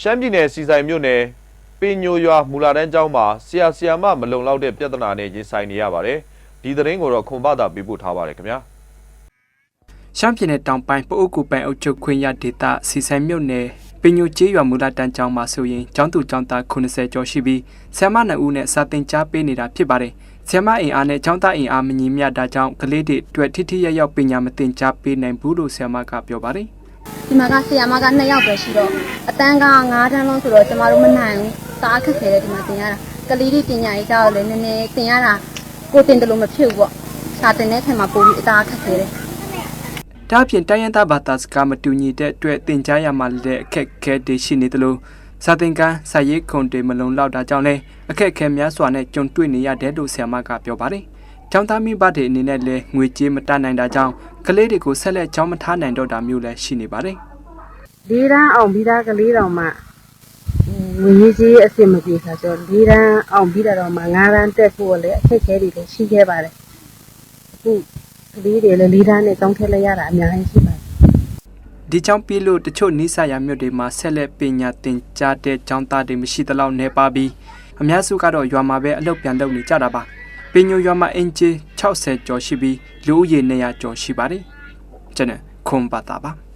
ရှမ်းပြည်နယ်စီဆိုင်မြို့နယ်ပင်ညိုရွာမူလာတန်းကျောင်းမှာဆရာဆရာမမလုံလောက်တဲ့ပြဿနာနဲ့ရင်ဆိုင်နေရပါတယ်ဒီသတင်းကိုတော့ခွန်ဘာသာပေးပို့ထားပါတယ်ခင်ဗျာရှမ်းပြည်နယ်တောင်ပိုင်းပအိုးကူပိုင်အုပ်ချုပ်ခွင့်ရဒေသစီဆိုင်မြို့နယ်ပင်ညိုကျေးရွာမူလတန်းကျောင်းမှာဆိုရင်ကျောင်းသူကျောင်းသား80ကျော်ရှိပြီးဆ iam နှစ်ဦးနဲ့စာသင်ကြားပေးနေတာဖြစ်ပါတယ်။ဆ iam အင်အားနဲ့ကျောင်းသားအင်အားမညီမျှတာကြောင့်ကလေးတွေအတွက်ထိထိရောက်ရောက်ပညာမသင်ကြားပေးနိုင်ဘူးလို့ဆ iam ကပြောပါတယ်။ ဒီမှာကဆီယာမက2ယောက်ပဲရှိတော့အတန်းက9တန်းလုံးဆိုတော့ကျမတို့မနိုင်ဘူးတအားခက်ခဲတယ်ဒီမှာတင်ရတာကလေးတွေပညာရေးကြောက်လည်းနည်းနည်းတင်ရတာကိုတင်တယ်လို့မဖြစ်ဘူးပေါ့စာတင်တဲ့ခင်မှာပို့ပြီးအသားခက်ခဲတယ်ဒါအပြင်တိုင်းရင်းသားဘာသာစကားမတူညီတဲ့အတွက်သင်ကြားရမှာလည်းအခက်အခဲတွေရှိနေသလိုစာသင်ခန်းစာရေးခုံတွေမလုံလောက်တာကြောင့်လည်းအခက်အခဲများစွာနဲ့ကြုံတွေ့နေရတယ်လို့ဆရာမကပြောပါတယ်။ ကျောင်းသားမိဘတွေအနေနဲ့လည်းငွေကြေးမတတ်နိုင်တာကြောင့်ကလေးတွေကိုဆက်လက်ကျောင်းမထားနိုင်တော့တာမျိုးလည်းရှိနေပါတယ်လေးတန်းအောင်ပြီးသားကလေးတော်မှငွေရေးကြီးအဆင်မပြေခါကျတော့လေးတန်းအောင်ပြီးတာတော့မှငါးတန်းတက်ဖို့လည်းအခက်အခဲတွေလည်းရှိခဲ့ပါတယ်အခုကလေးတွေလည်းလေးတန်းနဲ့တောင်းထည့်လိုက်ရတာအများကြီးရှိပါတယ်။ဒီကြောင့်ပြီးလို့တချို့နိစ္စရာမြို့တွေမှာဆက်လက်ပညာသင်ကြားတဲ့ကျောင်းသားတွေမရှိသလောက်နေပါပြီးအများစုကတော့ရွာမှာပဲအလုပ်ပြန်လုပ်နေကြတာပါ။ ပင်ညိုရွာမှာအင်ဂျီ60ကျော်ရှိပြီးလူဦးရေ200ကျော်ရှိပါတယ်။ကျွန်တော်ခွန်ပါတာပါ။